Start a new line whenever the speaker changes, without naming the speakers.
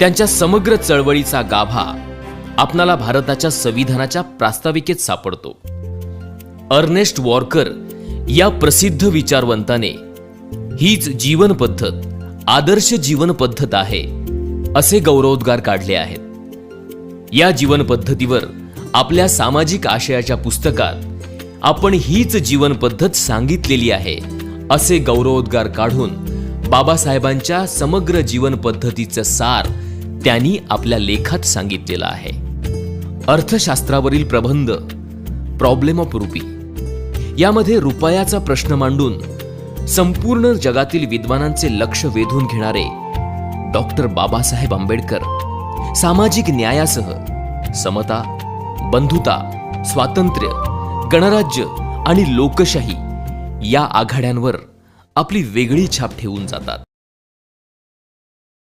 त्यांच्या समग्र चळवळीचा गाभा आपणाला भारताच्या संविधानाच्या प्रास्ताविकेत सापडतो. अर्नेस्ट वॉर्कर या प्रसिद्ध विचारवंताने हीच जीवन पद्धत आदर्श जीवन पद्धत आहे असे गौरवोद्गार काढले आहेत. या जीवन पद्धतीवर आपल्या सामाजिक आशयाच्या पुस्तकात आपण हीच जीवन पद्धत सांगितलेली आहे असे गौरवोद्गार काढून बाबासाहेबांच्या समग्र जीवन पद्धतीचं सार त्यांनी आपल्या लेखात सांगितलेलं आहे. अर्थशास्त्रावरील प्रबंध प्रॉब्लेम ऑफ रुपी यामध्ये रुपयाचा प्रश्न मांडून संपूर्ण जगातील विद्वानांचे लक्ष वेधून घेणारे डॉक्टर बाबासाहेब आंबेडकर सामाजिक न्यायासह समता बंधुता स्वातंत्र्य गणराज्य आणि लोकशाही या आघाड्यांवर आपली वेगळी छाप ठेवून जातात.